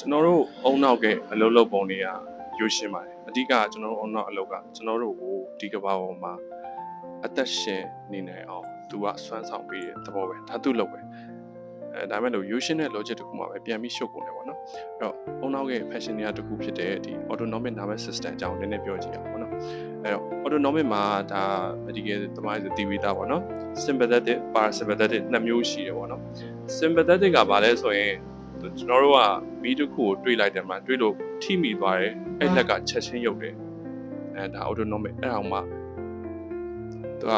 ကျွန်တော်တို့အုံနောက်ကအလုပ်လုပ်ပုံတွေကရိုးရှင်းပါတယ်အဓိကကျွန်တော်တို့အုံနောက်အလုပ်ကကျွန်တော်တို့ကိုဒီကဘာပေါ်မှာအသက်ရှင်နေနိုင်အောင်သူကစွမ်းဆောင်ပေးတဲ့သဘောပဲဒါသူ့လုပ်ပဲအဲဒါမဲ့လို့ရိုးရှင်းတဲ့ logic တစ်ခုမှပဲပြန်ပြီးရှုပ်ကုန်တယ်ပေါ့နော်အဲ့တော့အုံနောက်ရဲ့ fashion တွေကတစ်ခုဖြစ်တဲ့ဒီ autonomic nervous system အကြောင်းနည်းနည်းပြောကြည့်အောင်ပေါ့နော်အဲ့တော့ autonomic မှာဒါ medical သမားတွေသိပြီးသားပေါ့နော် sympathetic parasympathetic နှစ်မျိုးရှိတယ်ပေါ့နော် sympathetic ကဘာလဲဆိုရင် ကျွန်တော်တို့ကမီးတစ်ခုကိုတွေးလိုက်တယ်မှာတွေးလို့ထိမိသွားတယ်အဲ့လက်ကချက်ချင်းရုပ်တယ်အဲဒါ autonomic အဲ့အောင်မှသူက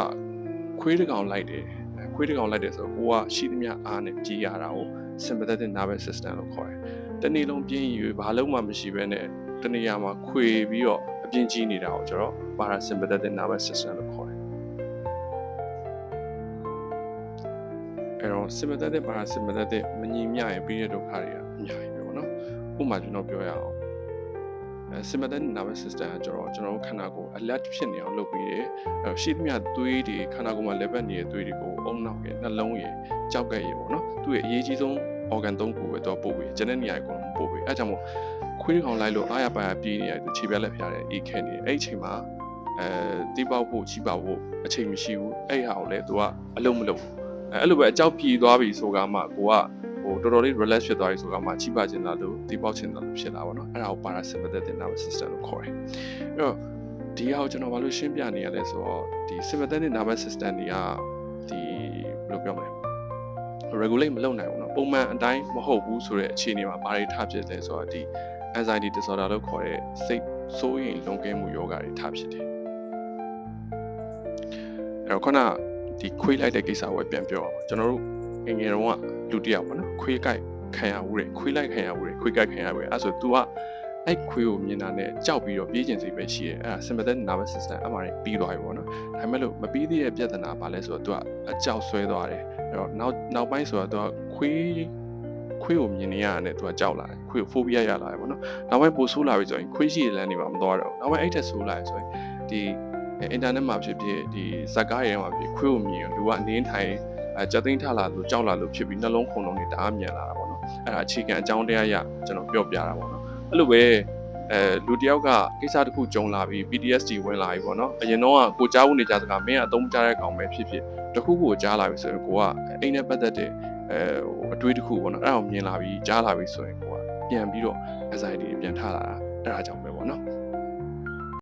ခွေးတစ်ကောင်လိုက်တယ်အဲခွေးတစ်ကောင်လိုက်တယ်ဆိုတော့ကိုကရှိသမျှအားနဲ့ကြီးရတာကို sympathetic nervous system လို့ခေါ်တယ်တနေ့လုံးပြင်းရွေဘာလို့မှမရှိဘဲနဲ့တနေရာမှာခွေပြီးတော့အပြင်းကြီးနေတာကိုကျွန်တော် parasympathetic nervous system လို့ခေါ်တယ် အဲ့တော့ sympathetic parasympathetic မညီမျှရင်ပြီးတဲ့ဒုက္ခတွေကအများကြီးပဲပေါ့နော်ဥပမာကျွန်တော်ပြောရအောင်အဲ sympathetic nervous system ကကျွန်တော်ကျွန်တော်တို့ခန္ဓာကိုယ် alert ဖြစ်နေအောင်လုပ်ပြီးတယ်အဲ့တော့ရှိသမျှသွေးတွေခန္ဓာကိုယ်မှာ level နေတဲ့သွေးတွေကိုအုံနောက်ရဲ့နှလုံးရဲ့ကြောက်ကဲ့ရဲ့ပေါ့နော်သူ့ရဲ့အရေးကြီးဆုံး organ ၃ခုပဲတော့ပို့ပြီးကျန်တဲ့နေရာအကုန်လုံးပို့ပြီးအဲကြောင့်မို့ခွေးကောင်လိုက်လို့အားရပါရပြေးနေရသူခြေပြက်လက်ဖျားတဲ့အေးခဲနေအဲ့ဒီအချိန်မှာအဲတီးပေါက်ဖို့ချီပေါက်ဖို့အချိန်မရှိဘူးအဲ့ဟာကိုလည်းသူကအလုံးမလုံးဘူး အဲအဲ့လိုပဲအကြောက်ပြေးသွားပြီဆိုကမှကိုကဟိုတော်တော်လေး relax ဖြစ်သွားပြီဆိုကမှချိပါချင်တာလို့တီးပေါက်ချင်တာလို့ဖြစ်လာပါတော့အဲ့ဒါကို parasympathetic nervous system လို့ခေါ်တယ်အဲ့တော့ဒီဟာကိုကျွန်တော်ဘာလို့ရှင်းပြနေရလဲဆိုတော့ဒီ sympathetic nervous system တွေကဒီဘယ်လိုပြောမလဲ regulate မလုပ်နိုင်ဘူးเนาะပုံမှန်အတိုင်းမဟုတ်ဘူးဆိုတဲ့အခြေအနေမှာဘာတွေထဖြစ်လဲဆိုတော့ဒီ anxiety disorder လို့ခေါ်တဲ့စိတ်စိုးရိမ်လွန်ကဲမှုယောဂတွေထဖြစ်တယ်အဲ့တော့ခုန ဒီခွေးလိုက်တဲ့ကိစ္စကိုပြန်ပြောအောင်ကျွန်တော်တို့ငယ်ငယ်တုန်းကလူတစ်ယောက်ပေါ့နော်ခွေးကိုက်ခံရဦးတယ်ခွေးလိုက်ခံရဦးတယ်ခွေးကိုက်ခံရဦးတယ်အဲ့ဆို तू ကအဲ့ခွေးကိုမြင်တာနဲ့ကြောက်ပြီးတော့ပြေးကျင်စိတ်ပဲရှိတယ်အဲ့ဒါ sympathetic nervous system အမှန်ပြီးသွားပြီပေါ့နော်ဒါပေမဲ့လို့မပြီးသေးတဲ့ပြဿနာဘာလဲဆိုတော့ तू ကအကြောက်ဆွဲသွားတယ်အဲ့တော့နောက်နောက်ပိုင်းဆိုတော့ तू ကခွေးခွေးကိုမြင်နေရတာနဲ့ तू ကကြောက်လာတယ်ခွေးကို phobia ရလာတယ်ပေါ့နော်နောက်ပိုင်းပိုဆိုးလာပြီဆိုရင်ခွေးရှိတဲ့လမ်းတွေမှာမသွားတော့ဘူးနောက်ပိုင်းအဲ့ထက်ဆိုးလာတယ်ဆိုရင်ဒီ အင်တာနက်မှာဖြစ်ဖြစ်ဒီဇက်ကားရဲမှာဖြစ်ခွေးကိုမြင်လူကနေထိုင်အဲကြက်သိန်းထလာလို့ကြောက်လာလို့ဖြစ်ပြီးနှလုံးခုန်လုံးတွေတအားမြန်လာတာပေါ့နော်အဲ့ဒါအခြေခံအကြောင်းတရားရကျွန်တော်ပြောပြတာပေါ့နော်အဲ့လိုပဲအဲလူတယောက်ကကိစ္စတစ်ခုကြုံလာပြီး PTSD ဝင်လာပြီပေါ့နော်အရင်တော့ကကိုကြားဦးနေကြစကားမင်းကအသုံးမချတဲ့ကောင်ပဲဖြစ်ဖြစ်တခုခုကိုကြားလာပြီဆိုရင်ကိုကအိမ်နဲ့ပတ်သက်တဲ့အဲဟိုအတွေးတစ်ခုပေါ့နော်အဲ့ဒါကိုမြင်လာပြီးကြားလာပြီဆိုရင်ကိုကပြန်ပြီးတော့ anxiety တွေပြန်ထလာတာအဲ့ဒါကြောင့်ပဲပေါ့နော်